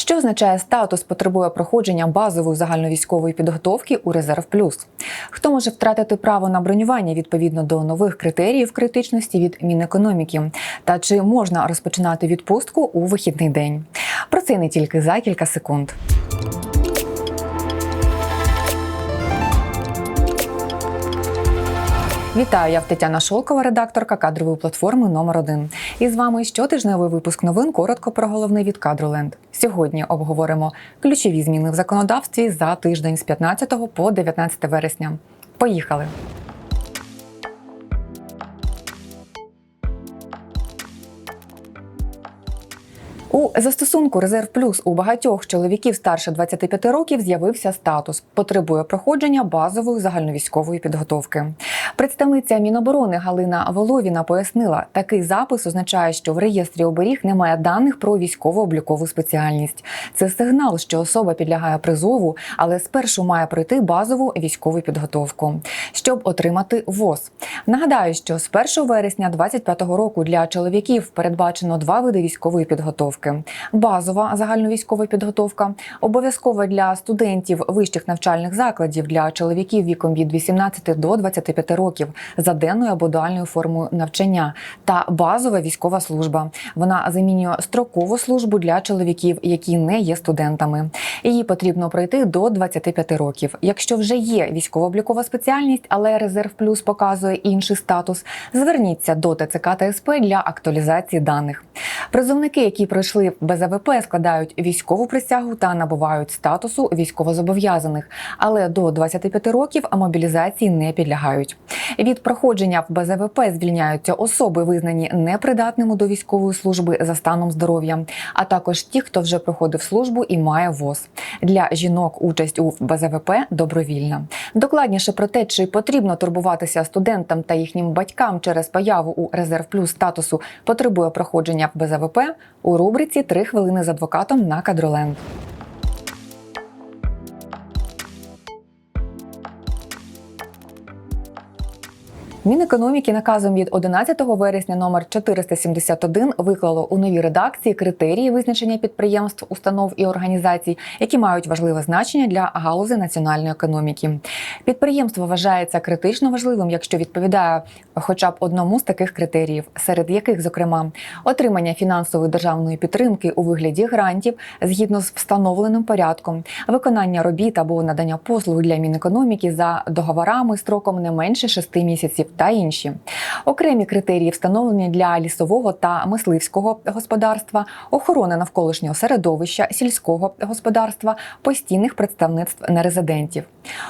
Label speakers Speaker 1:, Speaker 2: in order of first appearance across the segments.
Speaker 1: Що означає статус потребує проходження базової загальновійськової підготовки у резерв плюс? Хто може втратити право на бронювання відповідно до нових критеріїв критичності від Мінекономіки? Та чи можна розпочинати відпустку у вихідний день? Про це не тільки за кілька секунд. Вітаю, я Тетяна Шолкова, редакторка кадрової платформи номер 1 І з вами щотижневий випуск новин. Коротко про головне від Кадроленд. Сьогодні обговоримо ключові зміни в законодавстві за тиждень з 15 по 19 вересня. Поїхали! У застосунку Резерв Плюс у багатьох чоловіків старше 25 років з'явився статус потребує проходження базової загальновійськової підготовки. Представниця Міноборони Галина Воловіна пояснила, такий запис означає, що в реєстрі оберіг немає даних про військово-облікову спеціальність. Це сигнал, що особа підлягає призову, але спершу має пройти базову військову підготовку, щоб отримати ВОЗ. Нагадаю, що з 1 вересня 2025 року для чоловіків передбачено два види військової підготовки базова загальновійськова підготовка, обов'язкова для студентів вищих навчальних закладів для чоловіків віком від 18 до 25 років за денною або дуальною формою навчання, та базова військова служба. Вона замінює строкову службу для чоловіків, які не є студентами. Її потрібно пройти до 25 років. Якщо вже є військово-облікова спеціальність, але резерв плюс показує інший статус, зверніться до ТЦК та СП для актуалізації даних. Призовники, які пройшли без АВП, складають військову присягу та набувають статусу військовозобов'язаних, але до 25 років мобілізації не підлягають. Від проходження в БЗВП звільняються особи, визнані непридатними до військової служби за станом здоров'я, а також ті, хто вже проходив службу і має ВОЗ. Для жінок участь у БЗВП добровільна. Докладніше про те, чи потрібно турбуватися студентам та їхнім батькам через появу у резерв плюс статусу потребує проходження в БЗВП у рубриці Три хвилини з адвокатом на кадроленд. Мінекономіки наказом від 11 вересня номер 471 виклало у новій редакції критерії визначення підприємств, установ і організацій, які мають важливе значення для галузи національної економіки. Підприємство вважається критично важливим, якщо відповідає хоча б одному з таких критеріїв, серед яких, зокрема, отримання фінансової державної підтримки у вигляді грантів згідно з встановленим порядком, виконання робіт або надання послуг для мінекономіки за договорами строком не менше 6 місяців та інші окремі критерії встановлені для лісового та мисливського господарства, охорони навколишнього середовища, сільського господарства, постійних представництв нерезидентів.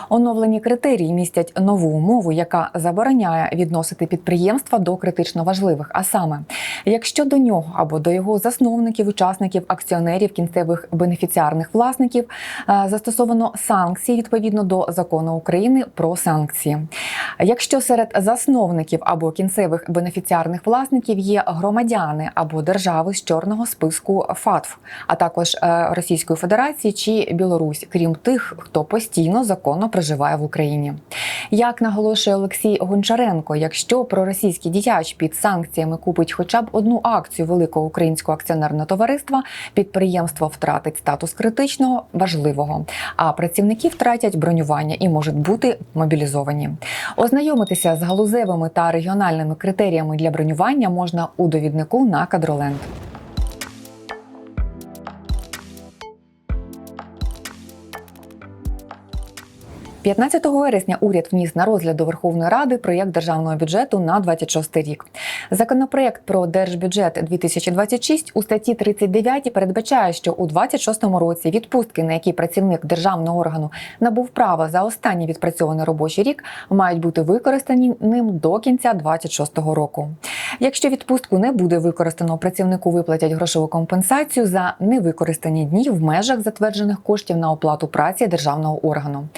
Speaker 1: Оновлені критерії містять нову умову, яка забороняє відносити підприємства до критично важливих. А саме, якщо до нього або до його засновників, учасників, акціонерів, кінцевих бенефіціарних власників е, застосовано санкції відповідно до закону України про санкції. Якщо серед засновників або кінцевих бенефіціарних власників є громадяни або держави з чорного списку ФАТФ, а також е, Російської Федерації чи Білорусь, крім тих, хто постійно законно проживає в Україні. Як наголошує Олексій Гончаренко, якщо проросійський діяч під санкціями купить хоча б одну акцію великого українського акціонерного товариства, підприємство втратить статус критичного важливого, а працівники втратять бронювання і можуть бути мобілізовані. Ознайомитися з галузевими та регіональними критеріями для бронювання можна у довіднику на кадроленд. 15 вересня уряд вніс на розгляд до Верховної Ради проєкт державного бюджету на 26 рік. Законопроєкт про держбюджет 2026 у статті 39 передбачає, що у 26 році відпустки, на які працівник державного органу набув право за останній відпрацьований робочий рік, мають бути використані ним до кінця 26 року. Якщо відпустку не буде використано, працівнику виплатять грошову компенсацію за невикористані дні в межах затверджених коштів на оплату праці державного органу.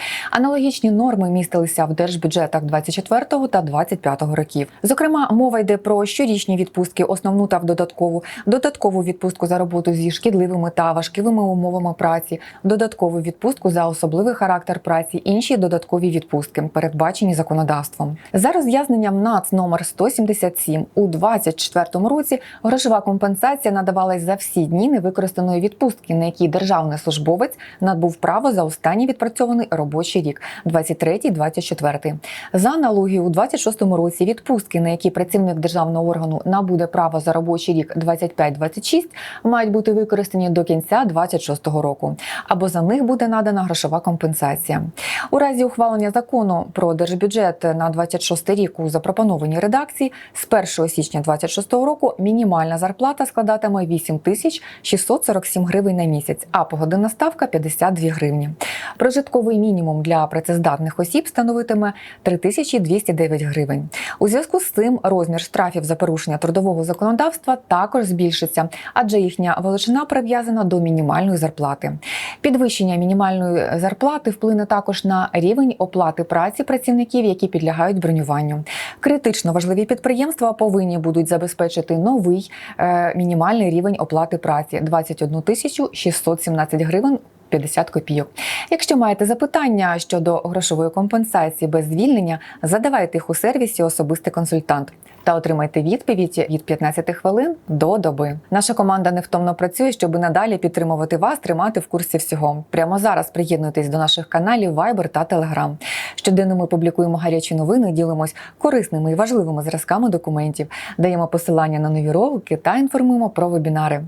Speaker 1: Аналогічні норми містилися в держбюджетах 24 та 25 років. Зокрема, мова йде про щорічні відпустки, основну та в додаткову, додаткову відпустку за роботу зі шкідливими та важкими умовами праці, додаткову відпустку за особливий характер праці, інші додаткові відпустки, передбачені законодавством. За роз'ясненням НАЦ номер 177 у 2024 році грошова компенсація надавалась за всі дні невикористаної відпустки, на які державний службовець надбув право за останній відпрацьований робочий рік 23-24. За аналогією, у 26 році відпустки, на які працівник державного органу набуде право за робочий рік 25-26, мають бути використані до кінця 26 року, або за них буде надана грошова компенсація. У разі ухвалення закону про держбюджет на 26 рік у запропонованій редакції з 1 січня 26 року мінімальна зарплата складатиме 8 тисяч 647 гривень на місяць, а погодинна ставка 52 гривні. Прожитковий мінімум для працездатних осіб становитиме 3209 гривень. У зв'язку з цим розмір штрафів за порушення трудового законодавства також збільшиться, адже їхня величина прив'язана до мінімальної зарплати. Підвищення мінімальної зарплати вплине також на рівень оплати праці працівників, які підлягають бронюванню. Критично важливі підприємства повинні будуть забезпечити новий е, мінімальний рівень оплати праці 21 тисячу 617 гривень. 50 копійок. Якщо маєте запитання щодо грошової компенсації без звільнення, задавайте їх у сервісі особистий консультант та отримайте відповідь від 15 хвилин до доби. Наша команда невтомно працює, щоб надалі підтримувати вас, тримати в курсі всього. Прямо зараз приєднуйтесь до наших каналів Viber та Telegram. Щоденно ми публікуємо гарячі новини, ділимось корисними і важливими зразками документів, даємо посилання на нові ролики та інформуємо про вебінари.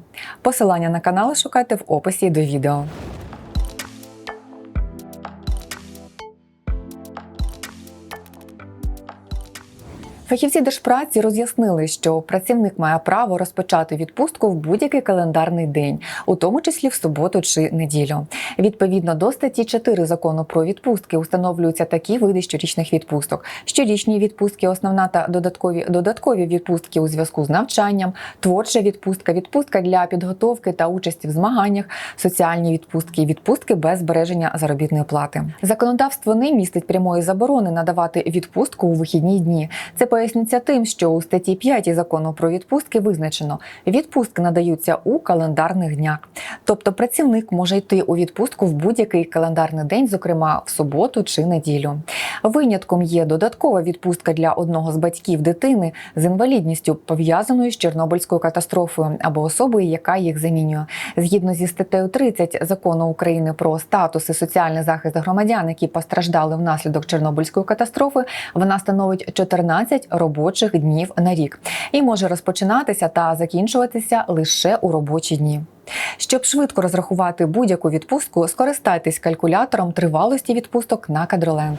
Speaker 1: Посилання на канали шукайте в описі до відео. Фахівці держпраці роз'яснили, що працівник має право розпочати відпустку в будь-який календарний день, у тому числі в суботу чи неділю. Відповідно до статті 4 закону про відпустки установлюються такі види щорічних відпусток: щорічні відпустки, основна та додаткові додаткові відпустки у зв'язку з навчанням, творча відпустка, відпустка для підготовки та участі в змаганнях, соціальні відпустки, відпустки без збереження заробітної плати. Законодавство не містить прямої заборони надавати відпустку у вихідні дні. Це пояснюється тим, що у статті 5 закону про відпустки визначено, відпустки надаються у календарних днях. Тобто працівник може йти у відпустку в будь-який календарний день, зокрема в суботу чи неділю. Винятком є додаткова відпустка для одного з батьків дитини з інвалідністю, пов'язаною з Чорнобильською катастрофою або особою, яка їх замінює. Згідно зі статтею 30 закону України про статус і соціальний захист громадян, які постраждали внаслідок Чорнобильської катастрофи, вона становить 14 робочих днів на рік і може розпочинатися та закінчуватися лише у робочі дні. Щоб швидко розрахувати будь-яку відпустку, скористайтесь калькулятором тривалості відпусток на кадроленд.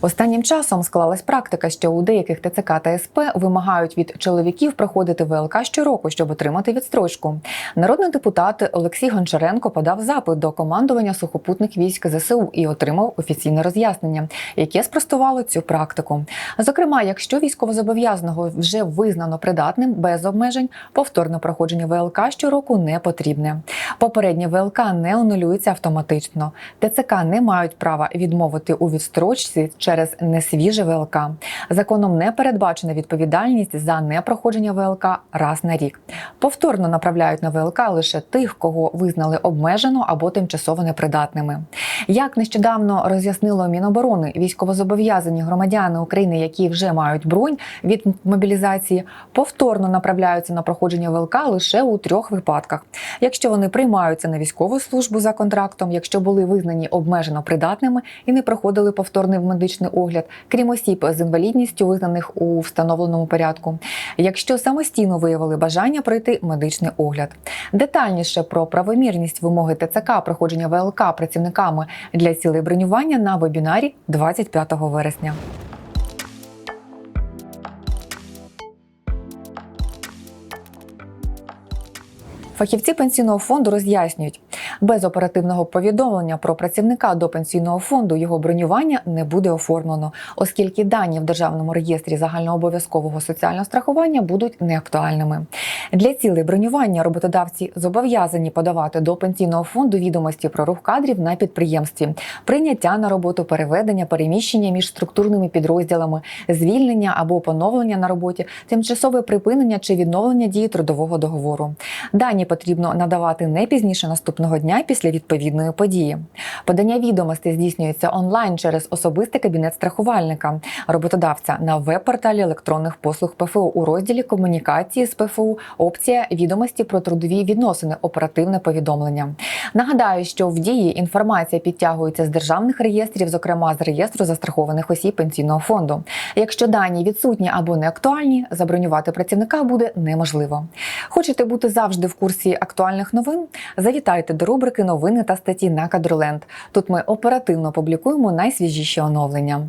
Speaker 1: Останнім часом склалась практика, що у деяких ТЦК та СП вимагають від чоловіків проходити ВЛК щороку, щоб отримати відстрочку. Народний депутат Олексій Гончаренко подав запит до командування сухопутних військ ЗСУ і отримав офіційне роз'яснення, яке спростувало цю практику. Зокрема, якщо військовозобов'язаного вже визнано придатним без обмежень, повторне проходження ВЛК щороку не потрібне. Попереднє ВЛК не анулюється автоматично. ТЦК не мають права відмовити у відстрочці через несвіже ВЛК. Законом не передбачена відповідальність за непроходження ВЛК раз на рік. Повторно направляють на ВЛК лише тих, кого визнали обмежено або тимчасово непридатними. Як нещодавно роз'яснило Міноборони, військовозобов'язані громадяни України, які вже мають бронь від мобілізації, повторно направляються на проходження ВЛК лише у трьох випадках: якщо вони приймаються на військову службу за контрактом, якщо були визнані обмежено придатними і не проходили повторний медичний огляд, крім осіб з інвалідністю, визнаних у встановленому порядку, якщо самостійно виявили бажання пройти медичний огляд. Детальніше про правомірність вимоги ТЦК проходження ВЛК працівниками для цілей бронювання на вебінарі 25 вересня. Фахівці пенсійного фонду роз'яснюють, Без оперативного повідомлення про працівника до пенсійного фонду його бронювання не буде оформлено, оскільки дані в державному реєстрі загальнообов'язкового соціального страхування будуть неактуальними. Для цілей бронювання роботодавці зобов'язані подавати до пенсійного фонду відомості про рух кадрів на підприємстві, прийняття на роботу, переведення, переміщення між структурними підрозділами, звільнення або поновлення на роботі, тимчасове припинення чи відновлення дії трудового договору. Дані потрібно надавати не пізніше наступного дня після відповідної події. Подання відомостей здійснюється онлайн через особистий кабінет страхувальника, роботодавця на веб-порталі електронних послуг ПФУ у розділі комунікації з ПФУ. Опція відомості про трудові відносини, оперативне повідомлення. Нагадаю, що в дії інформація підтягується з державних реєстрів, зокрема з реєстру застрахованих осіб пенсійного фонду. Якщо дані відсутні або не актуальні, забронювати працівника буде неможливо. Хочете бути завжди в курсі актуальних новин? Завітайте до рубрики Новини та статті на Кадроленд. Тут ми оперативно публікуємо найсвіжіші оновлення.